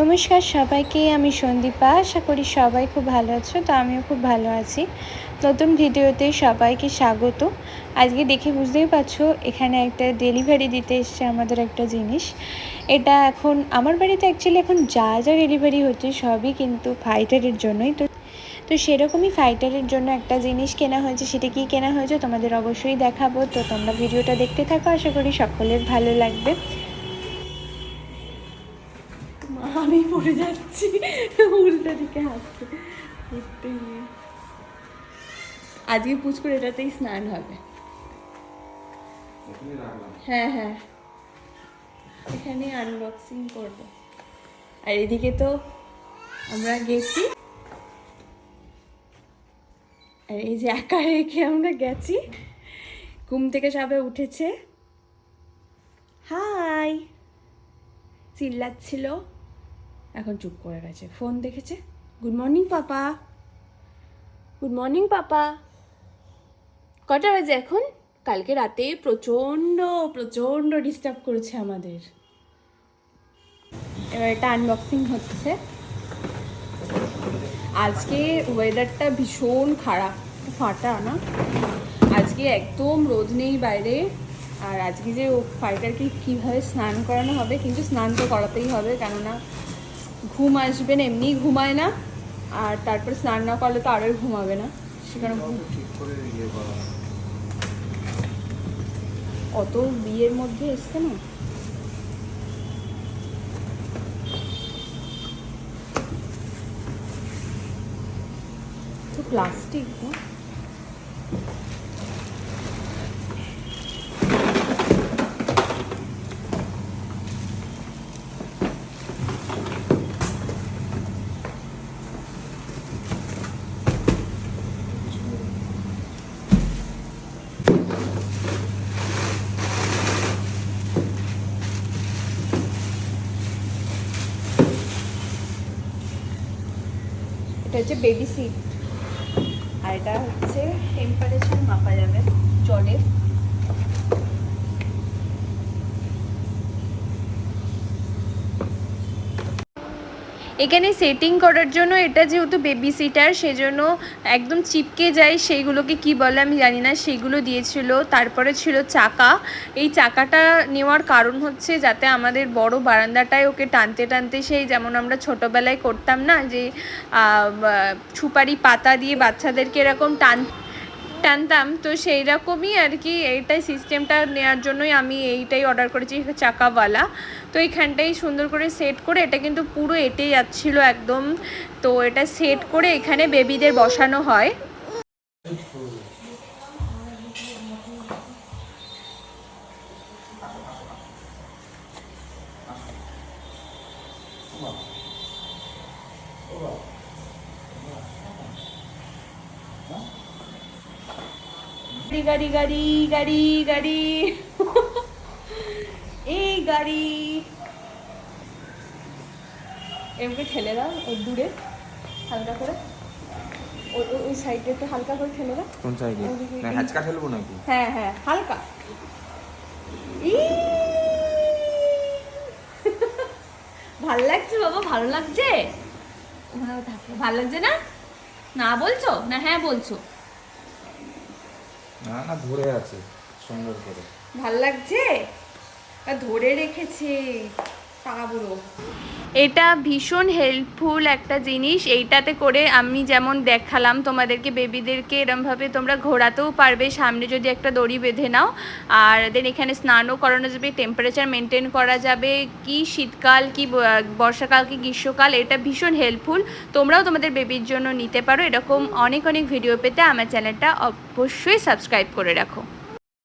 নমস্কার সবাইকে, আমি সন্দীপা। আশা করি সবাই খুব ভালো আছো, তো আমিও খুব ভালো আছি। নতুন ভিডিওতে সবাইকে স্বাগত। আজকে দেখে বুঝতেই পারছ, এখানে একটা ডেলিভারি দিতে এসছে আমাদের একটা জিনিস। এটা এখন, আমার বাড়িতে অ্যাকচুয়ালি এখন যা যা ডেলিভারি হচ্ছে সবই কিন্তু ফাইটারের জন্যই। তো তো সেরকমই ফাইটারের জন্য একটা জিনিস কেনা হয়েছে, সেটা কি কেনা হয়েছে তোমাদের অবশ্যই দেখাবো। তো তোমরা ভিডিওটা দেখতে থাকো, আশা করি সকলের ভালো লাগবে। আমি পড়ে যাচ্ছি। উল্টা দিকে হাসছে উঠতে গিয়ে। আজকে পুচকুর এটাতেই স্নান হবে। হ্যাঁ হ্যাঁ। এখানে আনবক্সিং করব। আর এদিকে তো আমরা গেছি। আর এই যে একা রেখে আমরা গেছি। ঘুম থেকে সবে উঠেছে। হাই। চিল্লাচ্ছিল। এখন চুপ করে গেছে। ফোন দেখেছে? Good morning papa. Good morning papa. কটা বাজে এখন? কালকে রাতে প্রচণ্ড প্রচণ্ড ডিস্টার্ব করেছে আমাদের। এবার এটা আনবক্সিং হচ্ছে। আজকে ওয়েদারটা ভীষণ খারাপ, ফাটা না? আজকে একদম রোদ নেই বাইরে। আর আজকে যে ফাইটারকে কীভাবে স্নান করানো হবে, কিন্তু স্নান তো করাতেই হবে, কেননা ঘুম আসবে না, এমনিই ঘুমায় না। আর তারপর স্নান না করলে তো আরোই ঘুমাবে না। সেখানে অত বিয়ের মধ্যে এসছে না? তো প্লাস্টিক না? হচ্ছে বেবি সিট আর এটা হচ্ছে টেম্পারেচার মাপা যাবে জলের এখানে সেটিং করার জন্য এটা যেহেতু বেবি সিটার সেজন্য একদম চিপকে যায়। সেইগুলোকে কি বলে আমি জানি না। সেগুলো দিয়েছিল। তারপরে ছিল চাকা। এই চাকাটা নেওয়ার কারণ হচ্ছে যাতে আমাদের বড় বারান্দাটায় ওকে টানতে টানতে সেই যেমন আমরা ছোটোবেলায় করতাম না যে সুপারি পাতা দিয়ে বাচ্চাদেরকে এরকম টান টানতাম, তো সেই রকমই আর কি এইটাই সিস্টেমটা নেওয়ার জন্যই আমি এইটাই অর্ডার করেছি চাকাওয়ালা। তো এইখানটাই সুন্দর করে সেট করে, এটা কিন্তু পুরো এটে যাচ্ছিল একদম। তো এটা সেট করে এখানে বেবিদের বসানো হয়। গাড়ি গাড়ি গাড়ি গাড়ি এই গাড়ি। এমকে ঠেলে দাও ওই দূরে হালকা করে। ওই ওই- ওই সাইডেতে হালকা করে ঠেলে দাও। কোন সাইডে না ঠেলবো নাকি? হ্যাঁ হ্যাঁ হালকা। ই! ভালো লাগছে বাবা ভালো লাগছে? ভালো লাগছে না? না বলছো? না হ্যাঁ বলছো। না না ধরে আছে সুন্দর করে। ভালো লাগছে? ধরে রেখেছে। এটা ভীষণ হেল্পফুল একটা জিনিস। এইটাতে করে আমি যেমন দেখালাম, তোমাদেরকে বেবিদেরকে এরমভাবে তোমরা ঘোরাতেও পারবে। সামনে যদি একটা দড়ি বেঁধে নাও, আর দেন এখানে স্নানও করানো যাবে টেম্পারেচার মেনটেন করা যাবে। কি শীতকাল, কি বর্ষাকাল, কি গ্রীষ্মকাল, এটা ভীষণ হেল্পফুল তোমরাও তোমাদের বেবির জন্য নিতে পারো। এরকম অনেক অনেক ভিডিও পেতে আমার চ্যানেলটা অবশ্যই সাবস্ক্রাইব করে রাখো।